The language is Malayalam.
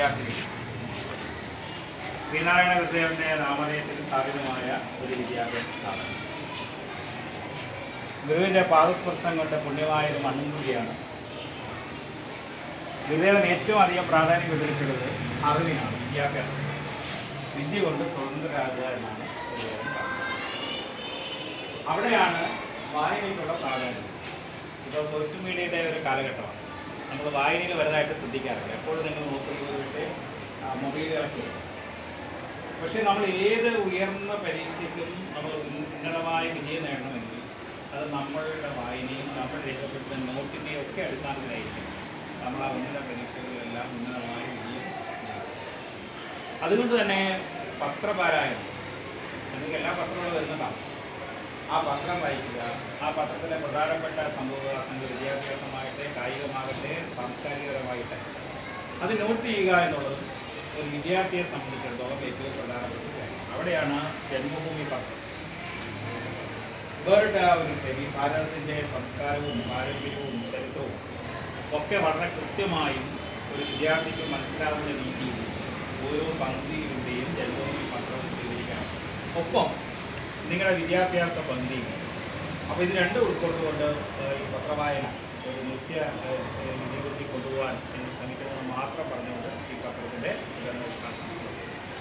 വിദ്യാർത്ഥികൾ ശ്രീനാരായണ ഗുരുദേവന്റെ നാമധേയത്തിൽ സ്ഥാപിതമായ ഒരു വിദ്യാഭ്യാസ സ്ഥാപനം. ഗുരുവിന്റെ പാദസ്പർശം കൊണ്ട് പുണ്യമായ ഒരു മണ്ണും കൂടിയാണ്. ഗുരുദേവൻ ഏറ്റവും അധികം പ്രാധാന്യം കൊടുത്തിട്ടുള്ളത് അറിവിനാണ് വിദ്യാഭ്യാസം വിദ്യ കൊണ്ട് സ്വതന്ത്രരാകുക എന്നാണ് അവിടെയാണ് വായനയ്ക്കുള്ള പ്രാധാന്യം. ഇപ്പോൾ സോഷ്യൽ മീഡിയയുടെ ഒരു കാലഘട്ടമാണ്. നമ്മൾ വായനയിൽ വലുതായിട്ട് ശ്രദ്ധിക്കാറില്ല. എപ്പോഴും നിങ്ങൾ നോക്കുന്നത് മൊബൈൽ ഇറക്കി. പക്ഷേ നമ്മൾ ഏത് ഉയർന്ന പരീക്ഷയ്ക്കും നമ്മൾ ഉന്നതമായ വിജയം നേടണമെങ്കിൽ അത് നമ്മളുടെ വായനയും നമ്മൾ രേഖപ്പെടുത്തുന്ന നോട്ടിന്റെയും ഒക്കെ അടിസ്ഥാനത്തിലായിരിക്കും നമ്മൾ ആ ഉന്നത പരീക്ഷകളിലെല്ലാം ഉന്നതമായ വിജയം അതുകൊണ്ട് തന്നെ പത്രപാരായണം അല്ലെങ്കിൽ എല്ലാ പത്രങ്ങളും വരുന്നതാണ്. ആ പത്രം വായിക്കുക ആ പത്രത്തിലെ പ്രധാനപ്പെട്ട സംഭവവികാസങ്ങൾ വിദ്യാഭ്യാസമാകട്ടെ സാംസ്കാരികപരമായിട്ട്. അത് നോട്ട് ചെയ്യുക എന്നുള്ളത് ഒരു വിദ്യാർത്ഥിയെ സംബന്ധിച്ചിടത്തോളം ഏറ്റവും പ്രധാനപ്പെട്ട കാര്യം. അവിടെയാണ് ജന്മഭൂമി പത്രം. ഇവരുടെ ആ ഒരു ശരി ഭാരതത്തിന്റെ സംസ്കാരവും പാരമ്പര്യവും ചരിത്രവും ഒക്കെ വളരെ കൃത്യമായും ഒരു വിദ്യാർത്ഥിക്ക് മനസ്സിലാവുന്ന രീതിയിൽ ഓരോ പങ്ക്തിയിലൂടെയും ജന്മഭൂമി പത്രം വിവരിക്കണം ഒപ്പം നിങ്ങളുടെ വിദ്യാഭ്യാസ പങ്ക്തി. അപ്പോൾ ഇത് രണ്ടും ഉൾക്കൊണ്ടുകൊണ്ട് ഈ പത്രവായന. ഒരു നിത്യ ജീവിതത്തിൽ കൊണ്ടുപോകാൻ നിങ്ങൾ ശ്രമിക്കണമെന്ന് മാത്രം പറഞ്ഞുകൊണ്ട് ഈ പത്രത്തിന്റെ